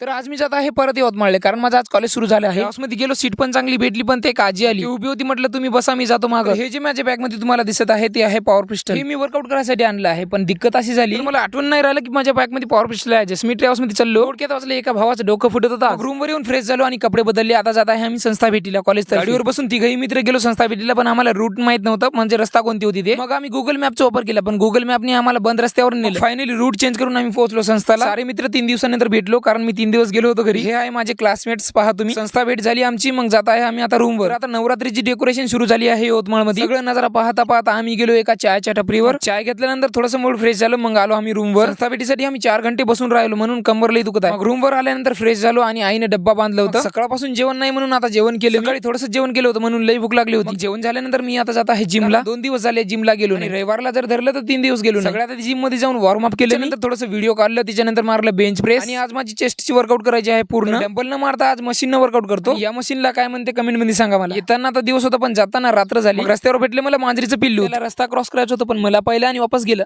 तर आज मी जात आहे परत यवतमाळले. कारण माझं आज कॉलेज सुरू झालं आहे. मध्ये गेलो सीट पण चांगली भेटली पण ते काजी आली. ती उभी होती म्हटलं तुम्ही बसा मी जातो मागं. हे जे माझ्या बॅगमध्ये तुम्हाला दिसत आहे ते आहे पॉवर पिस्टल हे मी वर्कआउट करायसाठी आणलं आहे पण दिक्कत अशी झाली. मला आठवण नाही राहिलं की माझ्या बॅगमध्ये पॉवर पिस्टल आहे. जसं मी ट्रॅव्हल्समध्ये चाललो थोडक्यात वाचलं एका भावाचं डोकं फुटत होता रूम वर येऊन फ्रेश झालो आणि कपडे बदलले. आता जात आहे आम्ही संस्था भेटीला कॉलेज गाडीवर बसून तिघही मित्र गेलो संस्था भेटीला पण आम्हाला रूट माहीत नव्हतं. म्हणजे रस्ता कोणती होती ते. मग आम्ही गुगल मॅपचा वापर केला पण गुगल मॅपने आम्हाला बंद रस्त्यावर नेलं. फायनली रूट चेंज करून आम्ही पोहोचलो संस्थाला. सारे मित्र तीन दिवसानंतर भेटलो कारण मी तीन दिवस गेलो होतो घरी. हे आहे माझे क्लासमेट्स पहा तुम्ही. संस्था भेट झाली आमची मग जात आहे आम्ही आता रूमवर आता नवरात्रीची डेकोरेशन सुरू झाली आहे यवतमाळमध्ये सगळं नजारा पाहता पाहता आम्ही गेलो एका चायच्या टपरीवर. चाय घेतल्यानंतर थोडंसं मूड फ्रेश झालं मग आलो आम्ही रूमवर संस्था भेटीसाठी आम्ही चार घंटे बसून राहिलो म्हणून कंबर लई दुखत आहे. मग रूमवर आल्यानंतर फ्रेश झालो आणि आईने डब्बा बांधलं होतं. सकाळपासून जेवण नाही म्हणून आता जेवण केलं सकाळी थोडंसं जेवण केलं होतं म्हणून लई भूक लागली होती. जेवण झाल्यानंतर मी आता जात आहे जिमला दोन दिवस झाले जिमला गेलो नाही. रविवारला जर धरलं तर तीन दिवस गेलो. सगळ्यात जिममध्ये जाऊन वॉर्म अप केलं नंतर थोडंसं व्हिडिओ काढलं त्याच्यानंतर मारलं बेंच प्रेस आणि आज माझी चेस्टची वर्कआउट करायची आहे पूर्ण. डंबल न मारता आज मशीन वर्कआउट करतो. या मशीनला काय म्हणते कमेंटमध्ये सांगा मला. येताना आता दिवस होता पण जाताना रात्र झाली. रस्त्यावर भेटले मला मांजरीचं पिल्लू रस्ता क्रॉस करायचं होतं पण मला पहिलं आणि वापस गेलं.